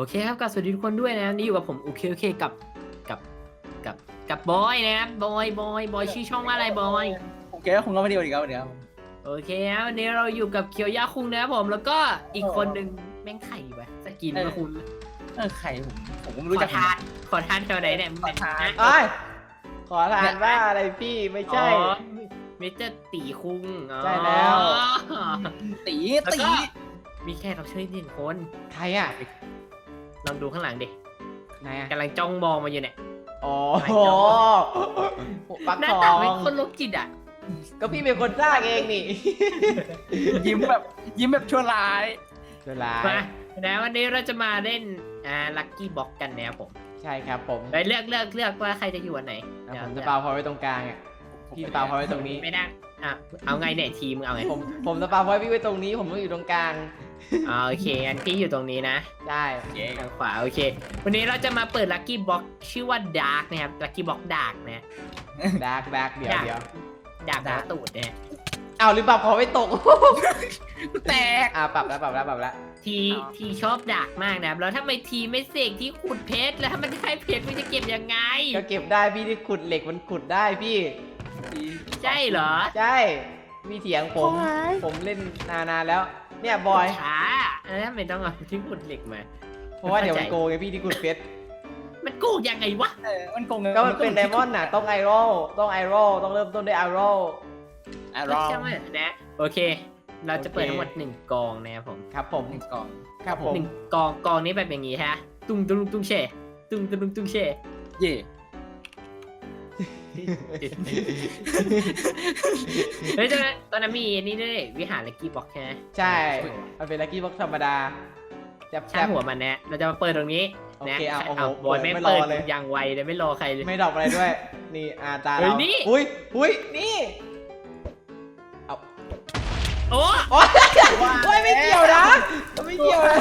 โอเคครับก็สวัสดีทุกคนด้วยนะนี่อยู่กับผมโอเคโอเคกับกับกับกับบอยนะครับบอยบอยบอยชื่อช่องว่าอะไรบอยผมเกลียดว่าคุณก็ไม่ดีกว่าดีครับเดี๋ยวโอเคครับวันนี้เราอยู่กับเคียวยาคุงนะครับผมแล้วก็อีกคนหนึ่งแม่งไข่ไปสกินมาคุณเออใครผมผมก็ไม่ขรู้อจักทานขอทานแถวไหนเนี่ยมึงขอทานฮะเอ้ยขอทานว่าอะไรพี่ไม่ใช่อ๋อมิสเตอร์ตีคุงอ๋อใช่แล้ว ตีแล้วตีก็มีแค่เราช่วยหนึ่งคนใครอะ ลองดูข้างหลังดิไหนอะกำลังจ้องมองมาอยู่เนี่ย อ๋อไหนเนาปักหน้าทตาองเป็นคนโรคจิตอะ ก็พี่เป็นคนสร้างเองนี่ ยิ้มแบบยิ้มแบบชั่วร้ายเวลามานะวันนี้เราจะมาเล่นอ่าลัคกี้บ็อกกันนะครับผมใช่ครับผมไปเลือกเลือกเลือกว่าใครจะอยู่อันไหนอะเดี๋ยวผมจะเปาพอยไว้ตรงกลางอะ พี่จะเปาพอยไว้ตรงนี้ ไม่ได้อะเอาไงเนี่ยทีมมึงเอาไงผมผมจะเปาพอยพี่ไว้ตรงนี้ ผมต้องอยู่ตรงกลาง อ่าโอเคอันที่อยู่ตรงนี้นะ ได้ทางขวาโอเค วันนี้เราจะมาเปิดลัคกี้บ็อกชื่อว่าดาร์กนะครับลัคกี้บ็อกดาร์กนะดาร์กดาร์กเดี๋ยวเดี๋ยวดาร์กดาร์กตูดเนี่ยเอาหรือเปล่าพอไว้ตก แตก อะปรับแล้วปรับแล้วปรับแล้ว ทีอ๋อทีชอบดาร์กมากนะครับแล้วถ้าไม่ทีไม่เสกที่ขุดเพชรแล้วถ้ามันได้เพชรมันจะเก็บยังไง ก็เก็บได้พี่ที่ขุดเหล็กมันขุดได้พี่ ใช่เหรอ ใช่ มีเถียงผม ผมเล่นนานๆแล้ว เนี่ยบอยช้าแล้วทำไมต้องเอาที่ขุดเหล็กมาเพราะว่าเดี๋ยวเข้ามันใจโกงไงพี่ที่ขุดเพชรมันโกงยังไงวะเออมันโกงเงินก็มันเป็นไดมอนด์น่ะต้องไอโร่ต้องไอโร่ต้องเริ่มต้นด้วยไอโร่อะรก็อใช่ไหมนะ โอเค เราจะเปิดโอเคทั้งหมดหนึ่งกองนะครับผมครับผมหนึ่งกล่องครับผมหนึ่งกองกองนี้แบบอย่างงี้ฮะ ตุ้งตุ้งตุ้งเช่ตุ้งตุ้งตุ้งเช่เย่ เฮ้ยตอนนั้นตอนนั้นมีนี่ด้วยวิหารลักกี้บ็อกใช่ไหมใช่ มันเป็นลักกี้บ็อกธรรมดาแจับช่างหัวมันนะเราจะมาเปิดตรงนี้โอนะเคเอาโอ้โหบอยไม่ไม่รเปิอดเลย อย่างไวเลยไม่รอใครเลย ไม่ดรอกอะไรด้วย นี่อาตาเฮ้เรายนี่ อุ้ยอุ้ยนี่โอ้โอ๊ยโอ๊ยไม่เกี่ยวนะไม่เกี่ยวนะ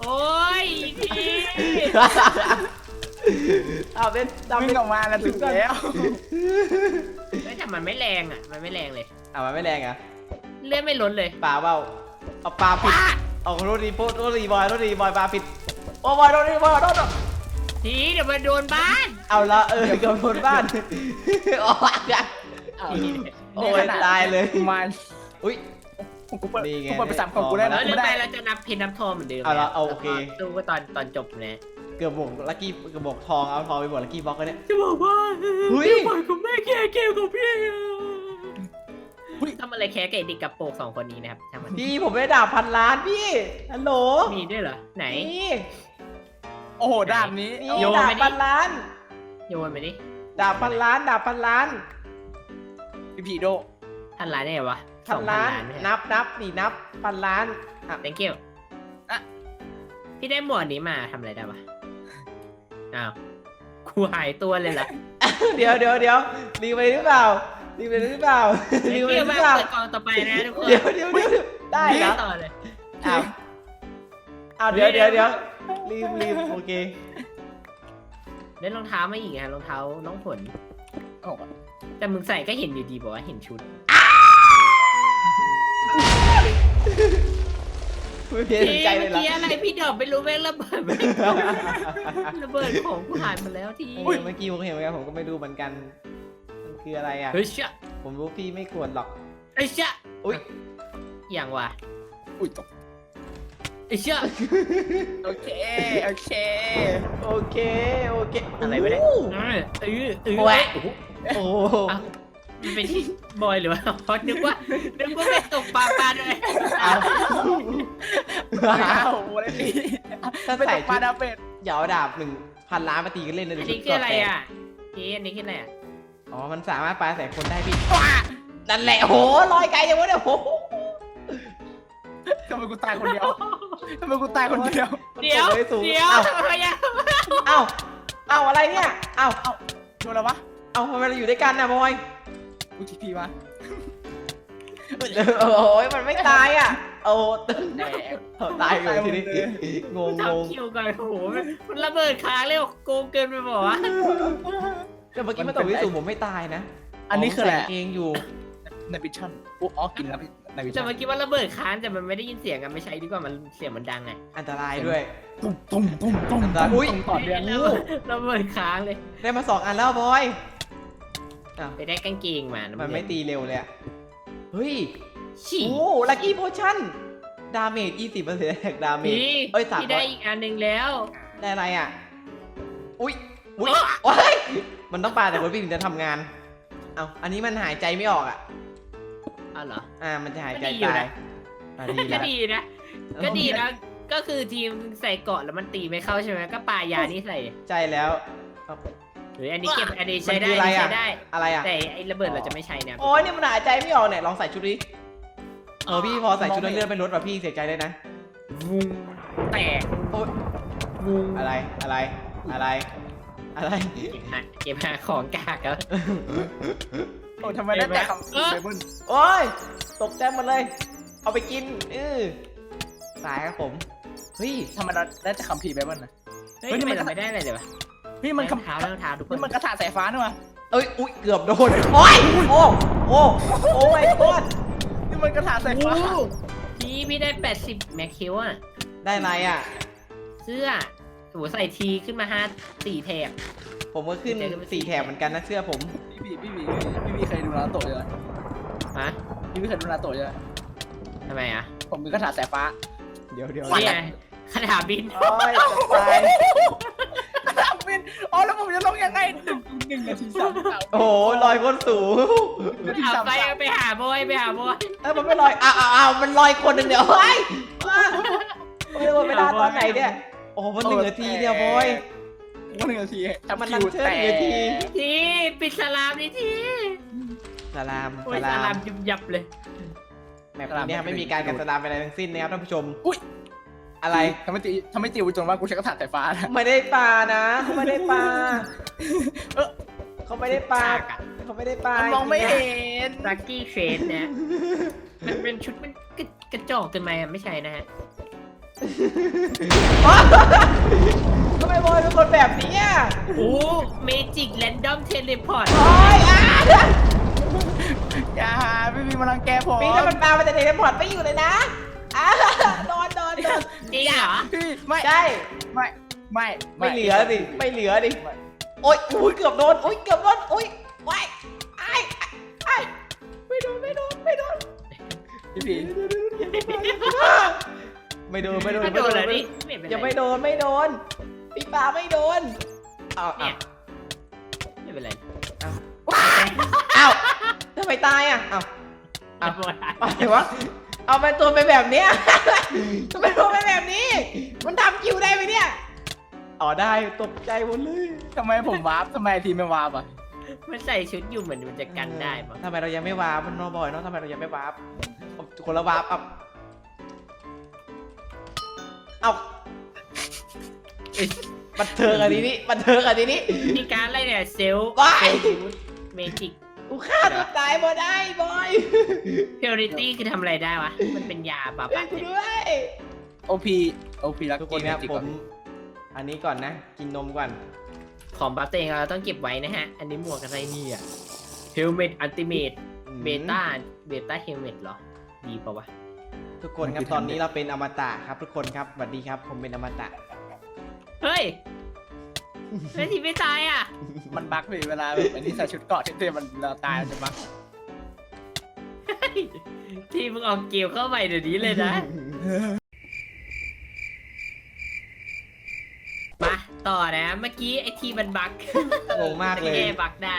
โอ้ยที เอาเป็นเอาวิ่เป็งนออกมาแล้วถึงแล้วไม่แต่มันไม่แรงอะ มันไม่แรงเลย เอามันไม่แรงอะเลื่อนไม่ล้นเลยปลาเปล่าเอาปลาผิดเอาโรดีโพโรดีบอยโรดีบอยปลาผิดโอ้บอยโรดีบอยโรดีทีเดี๋ยวมาโดนบ้านเอาละเออกับคนบ้านโอ้ยทีโอ้ยตายเลยมาอุ้ยผมกูเปิดนี่ไงกูเปิดไปสามกล่องกูได้แล้นะวกูเลื่อนไม่ไปได้เราจะนับเพนนับทองเหมือนเดิมเอาละนะเอาโอเคดูว่าตอนตอนจบนะ เกือบบวกลักกี้เกือบบวกทองเอาทองไปบวกลักกี้บ็อกกันเนี่ย จะบอกว่าเฮ้ยปล่อยกับแม่แค่เกมกับพี่ทำอะไรแค่กับไอ้เด็กกับโปกสองคนนี้นะครับช่างมันพี่ผมไม่ได้ด่าพันล้านพี่ฮัลโหลมีด้วยเหรอ ไหน นี่โอ้โหด่านนี้นี่โยนด่าไปดิ พันล้าน โยนไปดิด่าพันล้านด่าพันล้านพี่ผีโดพันล้านได้ไงวะพันล้านไม่ใช่นับนับนี่นับพันล้านอะ thank you อะ พี่ได้หมวดนี้มาทำอะไรได้ปะ อ้าวกูหายตัวเลยเหรอเดี๋ยวเดี๋ยวเดี๋ยวรีไปหรือเปล่ารีไปหรือเปล่า thank รีไปห you รือมาเปล่าเปิดกองต่อไปนะทุกคนเดี๋ยวเดี๋ยวเดี๋ยวได้เหรอต่อเลยอ้าวอ้าวเดี๋ยวเดี๋ยวเดี๋ยวรีบรีบโอเคได้รองเท้ามาอีกฮะรองเท้าน้องผลโอ้โหแต่มึงใส่ก็เห็นอยู่ดีบอกว่าเห็นชุด ไม่เพี้ยนสนใจเลยเมื่อเหรอกี้อะไรพี่เดอบไม่รู้แม่งระเบิดไประเบิดของกูหายหมดแล้วทีเฮ้ยเมื่อกี้ผมเห็นเหมือนกันผมก็ไม่รู้เหมือนกัน มันคืออะไรอะ เฮ้ยเชี่ยผมรู้พี่ไม่ควรหรอกเฮ้ยเชี่ยอุ้ยอย่างวะอุ้ยตกเฮ้ยเชี่ยโอเค โอเค โอเค โอเคอะไรไม่ได้โอ้เออเออเออโอ้ยโอ้โหโอ้โห มันเป็นที่บอยหรือว่าพอนึกว่านึกว่าเป็นตกปลาปลาด้วยเอาอ้าวโอ้โหเลยพี่ถ้าไม่ใส่ตกปชุลาดดาวเป็ดเหยาดาบหนึ่งพันล้านมาตีกันเล่นเลยอันชุนี้ดคืออะไรเกาแตกอะพี่อันนี้คืออะไรอะอ๋อ มันสามารถปาใส่คนได้พี่ว้านั่นแหละโหลอยไกลยังวะเนี่ยโหทำไมกูตายคนเดียวทำไมกูตายคนเดียวเดี๋ยวมันกลสูงเดี๋ยวเอ้าอะไรอะเอ้าเอ้าอะไรเนี่ยเอ้า โดนแล้ววะ เอ้าทำไมเราอยู่ด้วยกันนะบอย กูทีพีมาโอ้ยมันไม่ตายอะ โอ้แดกเอาตายเลยทีนี้งงงงทำคิวกันโอ้โหมันระเบิดค้างเลยโกงเกินไปบอกว่าวะแต่เมื่อกี้มันตกวิสูงผมไม่ตายนะอันนี้คืออะไรผมใส่กางเองอยู่ในบิชั่นปุ๊อ๋อกินแล้วในบิแต่ชั่นเมื่อกี้ว่าระเบิดค้างแต่มันไม่ได้ยินเสียงกันไม่ใช้ดีกว่ามันเสียงมันดังไงอันตรายด้วยตุ้มตุ้มตุ้มตุ้มตามอุ้ยตุ้มต่อเดือนแล้วแล้วเบิดค้างเลย ได้มาสองอันแล้วบอย อ้าวไปได้กางเกงมานะมันไม่ตีเร็วเลยอะเฮ้ย ฉี่โอ้ลักกี้โพชั่น ดาเมจ20%เปอร์เซ็นต์แท็กดาเมจพี่เอ้ยสามพี่ร้ได้อยอีกอันหนึ่งแล้ว ได้อะไรอะ อุ้ย อุ้ยอ๊ะว้ายมันต้องปาแต่บนพี่ถึงจะทำงาน เอาอันนี้มันหายใจไม่ออกอะอ๋อเหรอ อ่า มันจะหายใจก็ดีอยู่ตายนะ อะดีก็แล้วดีนะ ก็ดีนะ ก็คือทีมใส่เกาะแล้วมันตีไม่เข้าใช่ไหม ก็ปายานี่ใส่ ใจแล้วเอา หรืออันนี้เก็บอันนี้ใช้ได้มันคืออะไรอันนี้อะ ใช้ได้ อะไรอะ แต่ไอ้ระเบิดเราจะไม่ใช้นะโอ้ยนี่มันหายใจไม่ออกเนี่ยลองใส่ชุดดิเออพี่พอใส่ชุดแล้วเลือดไปลดว่ะพี่เสียใจเลยนะวุงแตกโอ้ยวุงอะไรอะไรอะไรอะไร เก็บหาเก็บหาของกากแล้ว โอ้ทำไมได้แต่คำเออเบเบิ้ลโอ้ยตกใจหมดเลย เอาไปกินเออตายครับผมเฮ้ยทำไมเราได้แต่คำพีร์ไบเบิ้ลนะ เฮ้ยเฮ้ยทำไมนี่มันเราไม่ได้อะไรเลยวะ พี่มันคำเท้าเท้าเท้าทุกคนนี่มันกระถาสายฟ้านี่วะเอ้ยอุ้ยเกือบโดนโอ้ยโอ้โอ้โอ้ไม่โคตรนี่มันกระถาสายโอ้ฟ้าพี่พี่ได้ 80แม็กคิวอะ ได้ไรอะ เสื้อโหใส่ทีขึ้นมาห้าสี่แถบ ผมก็ขึ้นสี่แถบเหมือนกันนะเสื้อผม พี่บีพี่บีพี่บีเคยดูนารูโตะยังฮะพี่บีเคยดูนารูโตะยังทำไมอะ ผมมีกระถาสายฟ้า เดี๋ยวเดี๋ยวนี่ไงคาถาบินโอ้ยจะตาย อ้โหลอยคนสูงเอาไปไปหาบอยไปหาบอยเออมันไม่ลอยอ้าวอ้าวอ้าวมันลอยคนหนึ่งเดี๋ยวเฮ้ยว้าโอ้ยเวลาตอนไหนเนี่ยโอ้โหมันหนึ่งนาทีเดียวบอยวันหนึ่งนาทีมันนันเชิญหนึ่งนาทีทีปิดสลามนี่ทีสลามโอ้สยสลาลามมยุบยับเลยแมปนี้ไม่มีการกันสลามอะไรทั้งสิ้นนะครับท่านผู้ชมอุ้ยอะไรทำไมตีทำไมตีวิจนว่ากูใช้กระถาสายฟ้านะไม่ได้ปลานะเขาไม่ได้ปลาเออ เขาไม่ได้ปลาฉากอะเขาไม่ได้ปลามันมองไม่เห็นลักกี้เทรดนะมันเป็นชุดมันกระกระจอกเกินไปอะไม่ใช่นะฮะทำไมบอยเป็นคนแบบนี้อะโอ้เมจิกแรนดอมเทเลพอร์ตโอ้ยอะอย่าพี่บีมาลังแกผมปีถ้ามันปลามันจะเทเลพอร์ตไม่อยู่เลยนะอะโดนโดนโดนจริงเหรอพี่ไม่ใช่ไม่ไม่ไม่เหลือสิไม่เหลือดิ โอ๊ยอุ้ยเกือบโดนอุ้ยเกือบโดนอุ้ยว้ายไอ้ไอ้ไม่โดนไม่โดนไม่โดนพี่บีไม่โดนไม่โดนไม่ไม่โดโดนนเลยไม่นี่ไม่เป็นไรยังไม่โดนไม่โดนพี่ปลาไม่โดนเอาเนี่เอายไม่เป็นไรเอาทำไมตายอะเอาเอาหมดอะไรวะเอาเป็นตัวไปแบบเนี้ยทำไมตัวไปแบบนี้ มันทำคิวได้ไหมเนี่ย อ๋อได้ตกใจหมดเลยทำไมผมวาร์ปทำไมทีมไม่วาร์ปอะมันใส่ชุดอยู่เหมือนมันจะกันได้ปะทำไมเรายังไม่วาร์ปมันนอบอยเนาะทำไมเรายังไม่วาร์ปเอาคนละวาร์ปเอาเอาบันเทิงอันนี้นี่บันเทิงอันนี้นี่ มีการอะไรเนี่ยเซลล์ว้าย เมจิกกูฆ่าตัวตายมาได้บอยเพียริตี้คือทำอะไรได้วะ มันเป็นยาปะช่วปะยกูด้วย โอพีโอพีรักทุกคนครับผม อันนี้ก่อนนะ กินนมก่อน ของบัฟตัวเองเราต้องเก็บไว้นะฮะ อันนี้หมวกอะไรเนี่ยเฮลเมตอันติเมตเบต้าเบต้าเฮลเมตเหรอ ดีปะวะ ทุกคนครับ ตอนนี้เราเป็นอมตะครับทุกคนครับสวัสดีครับ ผมเป็นอมตะ เฮ้ยไม่ทีไม่ตายอะ มันบั๊กพี่เวลาแบบอันนี้ใส่ชุดเกราะเท่ๆมันเราตายมันจะบั๊กเฮ้ยทีมึงออกเกลเข้าไปเดี๋ยวนี้เลยนะ มา ต่อนะ เมื่อกี้ไอทีมันบั๊กงงมากเลยแก้บั๊กได้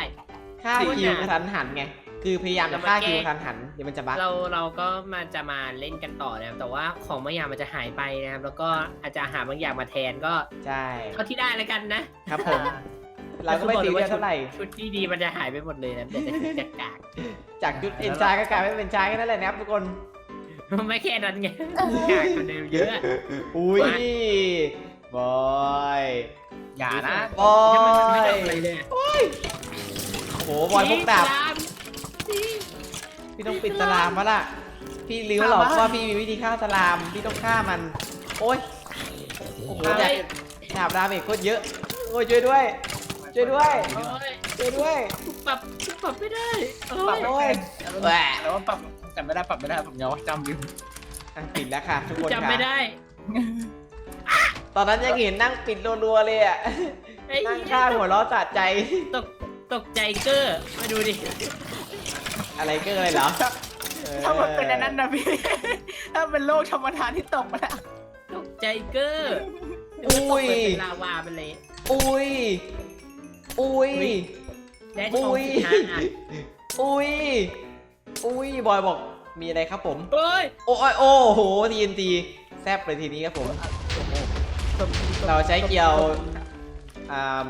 ฆ่าคิวกระทันหันไง คือพยายามจะฆ่าคิวกระทันหัน เดี๋ยวมันจะบั๊กเราเราก็มาจะมาเล่นกันต่อนะครับ แต่ว่าของบางอย่างมันจะหายไปนะครับ แล้วก็อาจจะหาบางอย่างมาแทนก็ ใช่เท่าที่ได้แล้วกันนะ ครับผม เราก็ไม่ตีเรียสเท่าไหร่ ชุดที่ดีมันจะหายไปหมดเลยนะแต่จะชุดกากจากจุดเอ็นชายก็กลายเป็นเป็นชายแค่นั้นแหละนะครับทุกคนๆไม่แค่นั้นไงกากกว่าเดิมเยอะ อุ้ยมา บอยอย่านะบอยังไม่ได้ยอะไรเลยโอ้โหบอยพกดาบนี่พี่ต้องปิดสลามมาล่ะ พี่รู้หรอกว่าพี่มีวิธีฆ่าสลามพี่ต้องฆ่ามัน โอ้ยโอ้โหเฮ้ยดาบดาเมจโคตรเยอะโอ้ยช่วยด้วย ช่วยด้วยโอ้ยช่วยด้วยปรับปรับไม่ได้โอ้ปรับยไม่โอ้ยได้แหวะแต่ว่าปรับแต่ไม่ได้ปรับไม่ได้ผมยังว่าจำลืมอะปิดแล้วค่ะทุกคนจำไม่ได้โตอนนั้นยังเห็นนั่งปิดรัวๆเลยอะไอ้นั่งเหี้ยข้างหัวเราะสะใจ ตกตกใจเกอร์มาดูดิอะไรเกินเลยเหรอถ้ามันเป็นอันนั้นนะพี่ ถ้าเป็นโลกธรรมดาที่ตกมาแล้วตกใจเกอร์อุ้ยเป็นลาวาไปเลยอุ้ย อุ้ยได้ทองอุ้ย สิบห้าอันอุ้ย อุ้ย บอยบอกมีอะไรครับผม เฮ้ย โอ้ยโอ้โหทีนทีแซบเลยทีนี้ครับผม เราใช้เกียวอ่า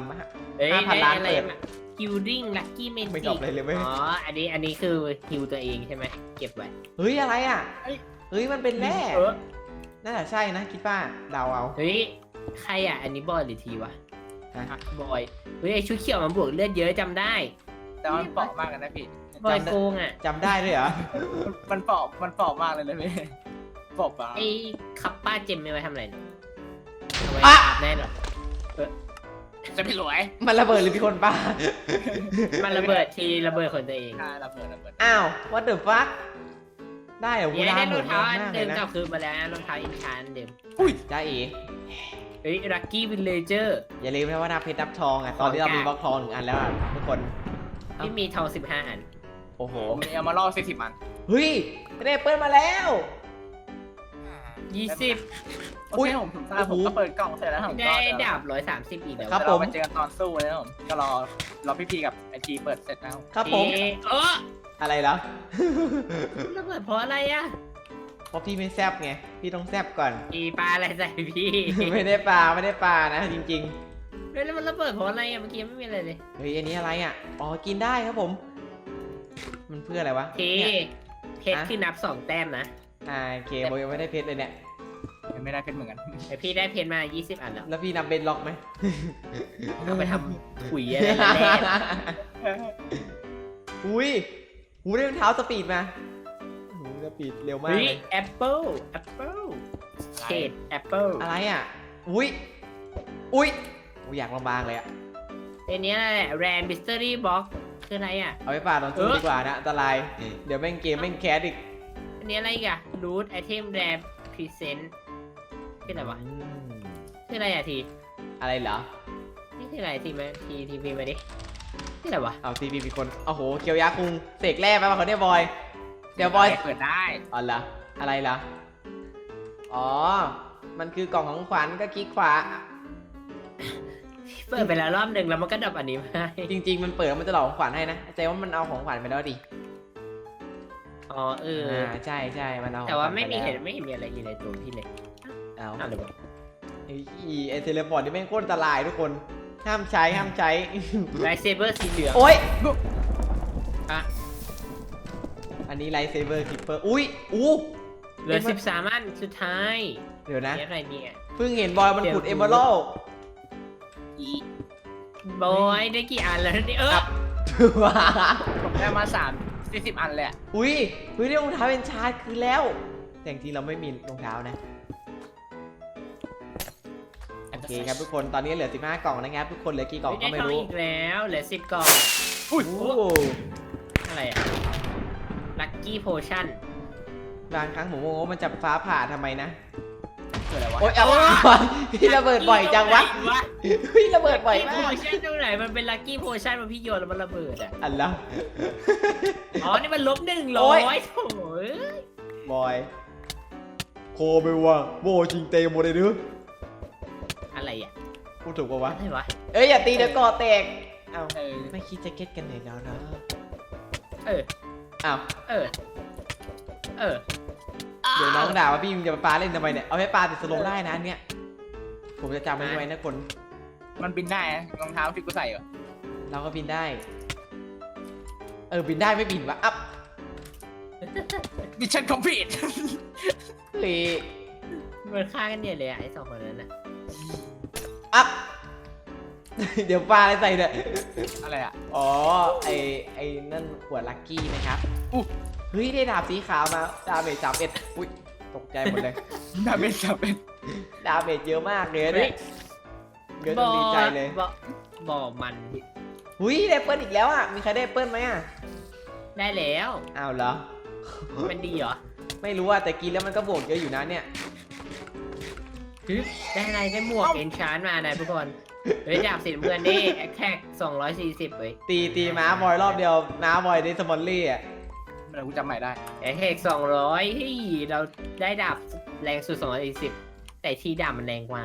เฮ้ยห้าพันได้ล้านอะไรเปิดมาฮิลดิ้งลัคกี้เมนไม่ตอบเลยเลยเว้ย อ๋อ อันนี้ อันนี้คือฮิลตัวเองใช่ไหม เก็บไว้ เฮ้ยอะไรอะ เฮ้ย เฮ้ยมันเป็นแร่เออน่าจะใช่นะคิดว่าเดาเอา เฮ้ย ใครอะ อันนี้บอยหรือทีวะฮะบอย เฮ้ยไอชุดเขียวมันบวกเลือดเยอะจำได้ แต่ว่ามันเปราะมากกันนะพี่ บอยจำได้ โกงอะ จำได้ด้วยเหรอ มันเปราะมันเปราะมากเลยนะพี่เปราะเปล่าไอคัปป้าเจมไม่ไว้ทำอะไรเนี่ย เอาไว้อะอาบแน่หรอจะไม่รวย มันระเบิดหรือมีคนบ้ามันระเบิดทีระเบิดคนตัวเองอ่าระเบิดระเบิดอ้าว what the fuck ได้เหรอเนี่ยดาได้หรมุอนงเท้าอันมากเลเดิยมนะกลับคืนมาแล้วนะรองเท้าอินชานเดิมจ้าเอ๋เฮ้ยลัคกี้วิลเลเจอร์ อย่าลืมนะว่านับเพชรนับทองอะตอนที่เรามีบล็อกทองหนึ่งอันแล้วอะทุกคน เอ้า ที่มีทอง15อัน โอ้โหผมมีเอามาล่อสี่สิบมันเฮ้ยไม่ได้เปิดมาแล้ว20 โอเคผมผมทราบผมก็เปิดกล่องเสร็จแล้วผมก็ได้ดาบ130อีกแล้วครับเดี๋ยวเราไปเจอกันตอนสู้เลยนะผมก็รอรอพี่พีกับไอทีเปิดเสร็จแล้วครับผมเอ๊ะเอออะไรแล้ว ระเบิดเพราะอะไรอะเพราะพี่ไม่แซบไงพี่ต้องแซบก่อน อีปลาอะไรใส่พี่ไม่ได้ปลาไม่ได้ปลานะ จริงเฮ้ยแล้วมันระเบิดเพราะอะไรอะเมื่อกี้ไม่มีอะไรเลยๆเฮ้ยอันนี้อะไรอะอ๋อกินได้ครับผม มันเพื่ออะไรวะทีเนี่ย เพชรคือนับ2แต้มนะอ่าโอเคโบยังไม่ได้เพชรเลยเนี่ย ยังไม่ได้เพชรเหมือนกัน แต่พี่ได้เพชรมา 20 อันแล้วแล้วพี่นำเบนล็อกไหม เอาไปทำขุยอะไรมาแลกอุ้ยหูได้รองเท้าสปีดมาหูสปีดเร็วมากเฮ้ยเลยแอปเปิลแอปเปิลเชดแอปเปิลอะไรอะ อุ้ย อุ้ยกูอยากลองบางเลยอะอันนี้อะไรแรนบิสเตอรี่บ็อกคืออะไรอะ เอาไปป่าดตอนสู้เออ ดีกว่านะอันตราย เดี๋ยวแม่งเกมแม่งแคสอีก อันนี้อะไรอีกอะรูทไอเทมแรมพรีเซนต์ คืออะไรวะอืมคืออะไรอะทีอะไรเหรอ นี่คืออะไรทีมาทีทีพีมาดิคืออะไรวะเอาซีพีมีคนโอ้โหเคียวยาคุงเสกแร่ไปมาเขาเนี่ยบอย เดี๋ยวบอยเปิดได้อ๋อเหรออะไรเหรอ อ๋อ มันคือกล่องของขวัญก็คลิกขวา เปิดไปแล้วรอบหนึ่งแล้วมันก็ดับอันนี้มาให้จริง ๆ มันเปิดแล้วมันจะหลอกของขวัญให้นะใจว่ามันเอาของขวัญไปแล้วดิอ๋อเอออ่าใช่ใช่มันเอาของแต่ว่าขญไม่มีปเห็นแล้วไม่เห็นมีอะไรอยู่ในตัวพี่เลย เอาอ้าวหรือเปล่าไอ้ไอ้เทเลพอร์ตนี่แม่งโคตรอันตรายทุกคน ห้ามใช้ห้ามใช้ ไลท์เซเบอร์สีเหลืองโอ๊ย อะอันนี้ไลท์เซเบอร์คิปเปอร์ อุ้ย อู้เหลือสิบสามอันสุดท้ายเดี๋ยวนะนี่อะไรเนี่ย เพิ่งเห็นบอยมันขุดเดี๋เอยวเมอรัลบอยได้กี่อันแล้วเนี่ยเออผมได้มาสามสี่สิบอันเลยอะ อุ้ยอุ้ยได้รองเท้าเป็นชาร์จคือแล้ว แต่จริงๆเราไม่มีรองเท้านะโอ เคครับทุกคนตอนนี้เหลือ 15 กล่องนะครับทุกคนเหลือกี่กล่องก็ได้ไม่ทองรู้อีกแล้วเหลือสิบกล่องอุ้ยโอ้อะไรอะลัคกี้โพชั่นบางครั้งผมงงว่ามันจะฟ้าผ่าทำไมนะเกิดอะไรวะโอ๊ยเอาพี่ระเบิดบ่อยจังวะพี่ระเบิดบ่อยลัคมากี้โพกชั่นตรงไหนมันเป็นลัคกี้โพชั่นมันพี่โยนแล้วมันระเบิดอะอันละอ๋อนี่มันลบหนึ่งโอ๊ร้อยยโถ่เอ้ยบอยโคไม่ว่าโบจริงเตโมเลยดื้ออะไรอะ พูดถูกปะวะ อะไรวะเอ้ยอย่าตีเดี๋ยวก่อแตกเอ้าเออ ไม่คิดจะเก็ตกันเลยแล้วนะเอออ้าวเออ เออเดี๋ยวน้องด่าว่าพี่มึงจะมาปาเล่นทำไมเนี่ย เอาให้ปาติดสโลงได้นะอันเนี่ย ผมจะจำมันไว้นะคน มันบินได้นะรองเท้าที่กูใส่เหรอเราก็บินได้ เออบินได้ไม่บินวะอัพมิชชั่นคอมพลีทเฮ้ยมันฆ่ากันเนี่ยเลยอะไอ้สองคนนั้นอะ อัพเดี๋ยวปลาอะไรใส่เนี่ยอะไรอะอ๋อ ไอไอนั่นขวดลักกี้นะครับอุ๊เฮ้ย ได้ดาบสีขาวมา ดาเมจสามเอ็ดอุ้ย ตกใจหมดเลย ดาเมจดาเมจดาเมจเยอะมากเลยเฮ้เนี่ยยเยอะจนดีใจเลยบ่บ่มันหุ้ยได้เปิ้ลอีกแล้วอะ มีใครได้เปิ้ลไหมอะ ได้แล้ว อ้าวเหรอ มันดีเหรอ ไม่รู้อะแต่กินแล้วมันก็บวกเยอะอยู่นะเนี่ย ฮึได้อะไรได้หมวกเอนชานมานะทุกคน เฮ้ยดาบสีน้ำเงินนี่แอคแท็ก240เว้ยตีตีม้าบอยรอบเดียวม้าบอยได้สมอลลี่อะเดี๋ยวกูจำใหม่ได้แอคแท็ก200เฮ้ยเราได้ดาบแรงสุด240แต่ที่ดาบมันแรงกว่า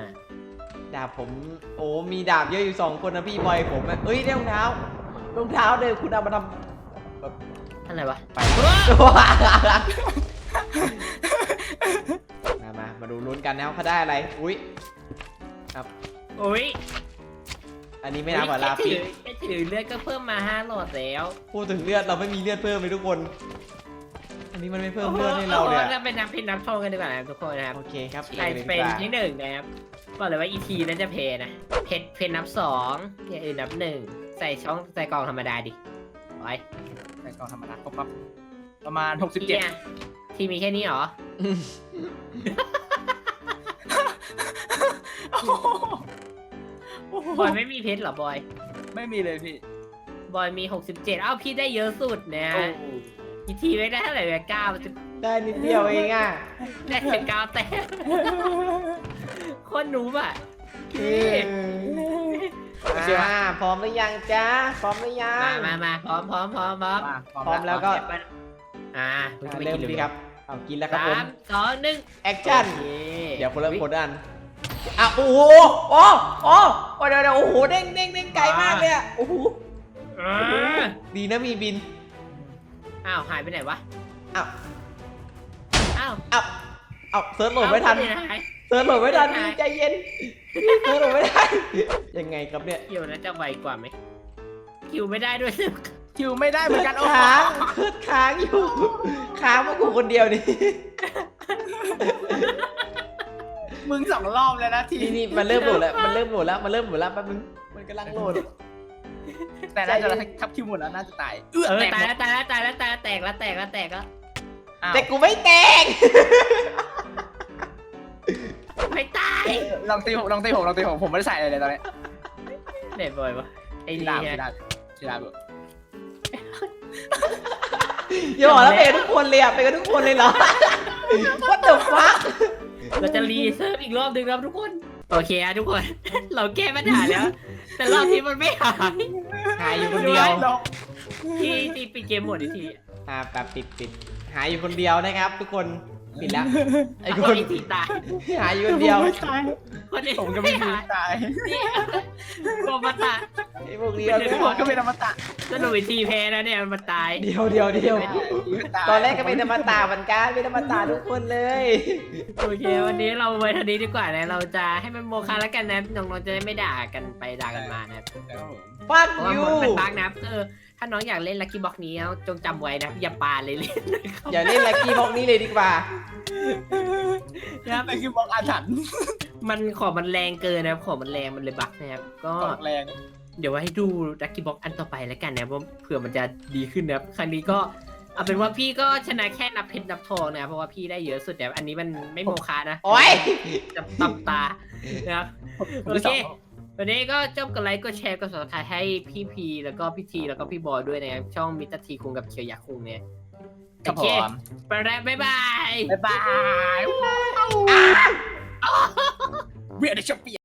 ดาบผมโอ้มีดาบเยอะอยู่สองคนนะพี่บอยผมอะเอ้ยได้รองเท้ารองเท้าเลยคุณเอามาทำอะไรวะ ไป เขาได้อะไร อุ้ยโอ้ยอันนี้ไม่นับว่าลาแค่ปิถือแค่ถือเลือดก็เพิ่มมา5หลอดแล้วพูดถึงเลือดเราไม่มีเลือดเพิ่มเลยทุกคน อันนี้มันไม่เพิ่มเลือดให้เราเลยโอ้อะโหเป็นนับเป็นนับทองกันดีกว่านะครับทุกคนนะครับ โอเคครับใครเลยเป็นดีกว่าที่หนึ่งนะครับ บอกเลยว่าอีทีนั้นจะเพนะ เพชรเพชรนับสองอย่างอื่นนับหนึ่งใส่ช่องใส่กล่องธรรมดาดิไปในกล่องธรรมดาก็ปั๊บประมาณที่67เนี่ยที่มีแค่นี้เหรออืม โอ้โหโอ้โหบอยไม่มีเพชรเหรอบอย ไม่มีเลยพี่บอยมี 67 เอ้าพี่ได้เยอะสุดนะโอ้อีทีไม่ได้เท่าไหร่เลยเก้าจะได้นิดเดียวเองอะได้แค่เก้าแต่โคนหนูอะเอออ่าพร้อมหรือยังจ๊ะพร้อมหรือยัมาง มามาพร้อมพร้อมพร้อมพร้อมมาพร้อมแล้วก็ อ่าอ่าเริ่มดีครับเอากินแล้วครับผสามมสองหนึ่งแอคชั่นโอคเดี๋ยวคนละคนอัน อะโอ้โหโอ้โอ้โอ้เดี๋ยวเดี๋ยวโอ้โหเด้งเด้งเด้งไกลมากเลยอะโอ้โหอ่าดีนะมีบินอ้าวหายไปไหนวะ อ้าวอ้าวอ้าวอ้าวเซิร์ชโหลดไม่ทันเอ้าหายเซิร์ชโหลดไม่ทันไม่ทันพี่ใจเย็นเซิร์ชโหลดไม่ทันยังไงครับเนี่ยคิวน่าจะไวกว่าไหมคิวไม่ได้ด้วยคิวไม่ได้เหมือนกันโอ้โหค้างเคิร์ดค้างอยู่ค้างมากูคนเดียวนี่ มึงสองรอบเลยนะทีนี่นี่มันเริ่มโหลดแล้ว มันเริ่มโหลดแล้ว มันเริ่มโหลดแล้วแป๊บนึงมันกำลังโหลด แต่น่าจะทับคิวหมดแล้วน่าจะตายเออตายแล้วตายแล้วตายแล้วตายแล้วแตกแล้วแตกแล้วแตกแล้วอ้าวแต่กูไม่แตก ไม่ตายลองตีผมลองตีผมลองตีผมผมไม่ได้ใส่อะไรเลยตอนนี้เด็ดบ่อยวะไอ้ชินี่ดาไงชิดาชิดาแบบอย่าบอกแล้วเป็นกันทุกคนเลยอะเป็นกันทุกคนเลยเหรอ What the fuck เราจะรีเซิร์ฟอีกรอบหนึ่งครับทุกคน โอเคอะทุกคน เราแก้ปัญหาแล้ว แต่รอบนี้มันไม่หาย หายอยู่คนเดียวลองที่ที่ปิดเกมหมดอีกทีอ่าแบบปิดปิดหายอยู่คนเดียวนะครับ ทุกคนปิดแล้วไอ้ไอ้คคนนที่ตายหายอยู่คนเดียวไม่ตายคนนี้ผมก็ไม่มีหายตายนี่โดนมาตายไอ้ พวกนี้เราไม่ไม่ได้ผมก็เป็นอมตะก็โดนวิธีแพ้นะเนี่ยมันตายเดียวเดียวเดียวไม่ายตอนแรกก็เป็นธรรมตาเหมือนกันเป็นธรรมตาทุกคนเลยโอเควันนี้เราไว้เท่านี้ดีกว่านะเราจะให้มันโมคาแล้วกันนะน้องๆจะได้ไม่ด่ากันไปด่ากันมานะฟักเพราะว่ายูมันเป็นบั๊กนะเออถ้าน้องอยากเล่นลักกี้บ็อกนี้จงจำไว้นะอย่าปาเลยเล่นนะครับอย่าเล่นลักกี้บ็อกนี้เลยดีกว่านะครับไอ้คือบอกอาถรรพ์มันของมันแรงเกินนะครับของมันแรงมันเลยบั๊กนะครับก็ตกแรง เดี๋ยวไว้ให้ดูลักกี้บ็อกอันต่อไปแล้วกันนะว่าเผื่อมันจะดีขึ้นนะครับครั้งนี้ก็เอาเป็นว่าพี่ก็ชนะแค่นับเพชรนับทองนะครับเพราะว่าพี่ได้เยอะสุดแต่อันนี้มันไม่โมคานะโอ๊ยจะตับตานะครับผมที่สองวันนี้ก็จบกดไลค์กดแชร์กด subscribe ให้พี่พีแล้วก็พี่ทีแล้วก็พี่บอยด้วยนะครับช่องมิตรทีคุงกับเคียวยาคุงเนี่ยครับโอผเคมไปแล้วบ๊ายบายบ๊ายบายเวียดเชอปปี้